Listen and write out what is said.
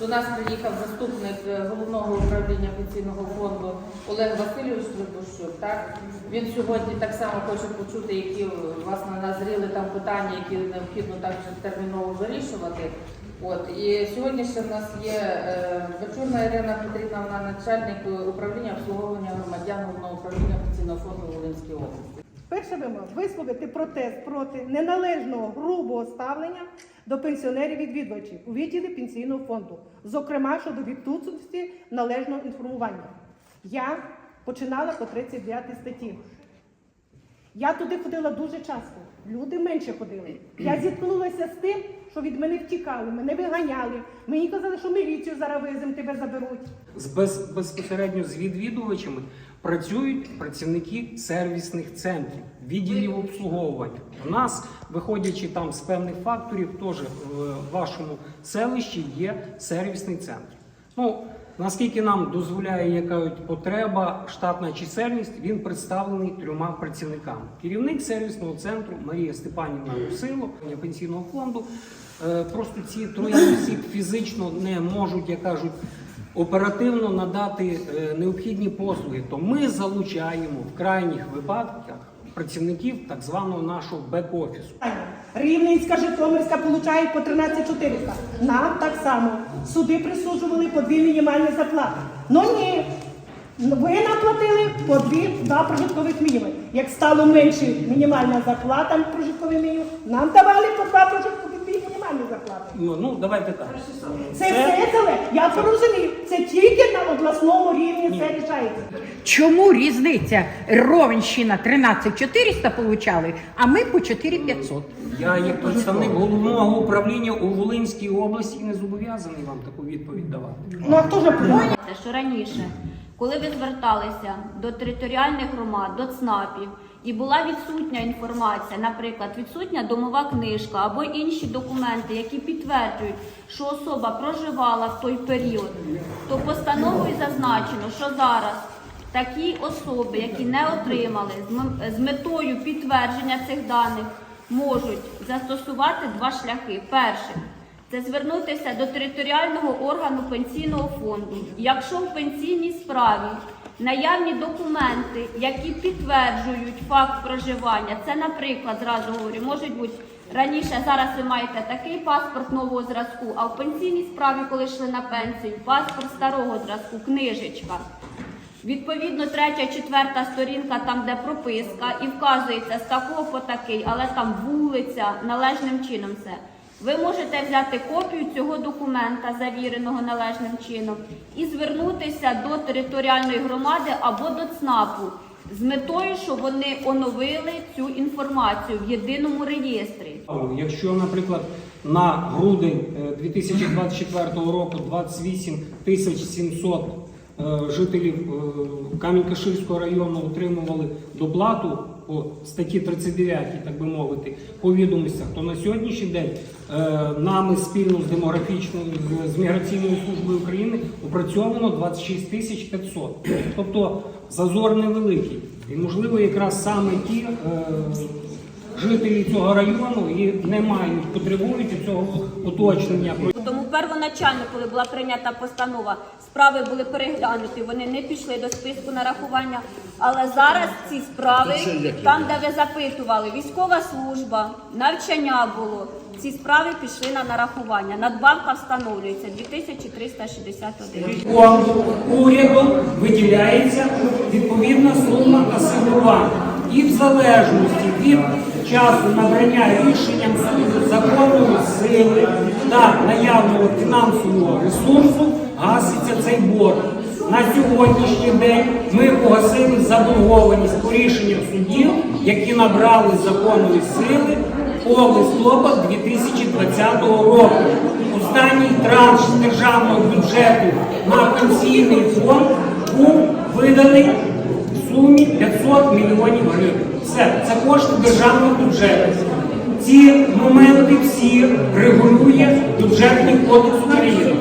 До нас приїхав заступник е, головного управління пенсійного фонду Олег Васильович Трибущук. Так він сьогодні так само хоче почути, які власне назріли там питання, які необхідно також терміново вирішувати. От і сьогодні ще в нас є е, Бачурна Ірина Петрівна, вона начальник е, управління обслуговування громадян головного управління пенсійного фонду Волинської області. Перша вимога висловити протест проти неналежного грубого ставлення до пенсіонерів відвідувачів у відділі пенсійного фонду, зокрема щодо відсутності належного інформування. Я починала по 39 статті. Я туди ходила дуже часто. Люди менше ходили. Я зіткнулася з тим, що від мене втікали, мене виганяли. Мені казали, що міліцію зараз веземо, тебе заберуть. З без, безпосередньо з відвідувачами працюють працівники сервісних центрів, відділів обслуговування. У нас, виходячи там з певних факторів, теж в вашому селищі є сервісний центр. Ну, наскільки нам дозволяє яка потреба, штатна чисельність, він представлений трьома працівниками. Керівник сервісного центру Марія Степанівна Русило, пенсійного фонду. Е, Просто ці троє осіб фізично не можуть, як кажуть, оперативно надати е, необхідні послуги, то ми залучаємо в крайніх випадках працівників так званого нашого бек-офісу. Рівненська, Житомирська получають по 13 400. Нам так само. Суди присуджували по дві мінімальні зарплати. Ну ні. Ви наплатили по дві два прожиткових мінімуми. Як стало менше мінімальна зарплата прожитковий мінімум, нам давали по два прожиткових мінімальні зарплати. Ну, ну давайте так. Це все залежить. Я порозумію. Це тільки на обласному рівні це рішається. Чому різниця? Ровенщина 13 400 получали, а ми по 4 500. Я, як представник головного управління у Волинській області, не зобов'язаний вам таку відповідь давати. Ну а хто ж поняття, що раніше, коли ви зверталися до територіальних громад, до ЦНАПів, і була відсутня інформація, наприклад, відсутня домова книжка або інші документи, які підтверджують, що особа проживала в той період, то постановою зазначено, що зараз такі особи, які не отримали з метою підтвердження цих даних, можуть застосувати два шляхи. Перше це звернутися до територіального органу пенсійного фонду. Якщо в пенсійній справі наявні документи, які підтверджують факт проживання, це, наприклад, зразу говорю, можуть бути раніше, зараз ви маєте такий паспорт нового зразку, а в пенсійній справі, коли йшли на пенсію, паспорт старого зразку, книжечка. Відповідно, третя, четверта сторінка, там де прописка, і вказується з такого по такий, але там вулиця належним чином все. Ви можете взяти копію цього документа, завіреного належним чином, і звернутися до територіальної громади або до ЦНАПу з метою, щоб вони оновили цю інформацію в єдиному реєстрі. Якщо, наприклад, на грудень е, 2024 року 28 тисяч 700 е, жителів е, Камінь-Каширського району отримували доплату по статті 39, так би мовити, по відомостях, то на сьогоднішній день е, нами спільно з демографічною з міграційною службою України опрацьовано 26 тисяч 500. Тобто зазор невеликий. І можливо, якраз саме ті. Жителі цього району і не мають, потребують цього уточнення. Тому первоначально, коли була прийнята постанова, справи були переглянуті, вони не пішли до списку нарахування. Але зараз ці справи, там, де ви запитували, військова служба, навчання було, ці справи пішли на нарахування. Надбавка встановлюється 2361. Фонду урядом виділяється відповідна сума асигнування. І в залежності від часу набрання рішенням суду законної сили та наявного фінансового ресурсу гаситься цей борг. На сьогоднішній день ми погасили заборгованість по рішенням судів, які набрали законної сили по листопад 2020 року. Останній транш державного бюджету на пенсійний фонд був виданий сумі 500 мільйонів гривень. Все, це кошти державного бюджету. Ці моменти всі регулює бюджетний кодекс України.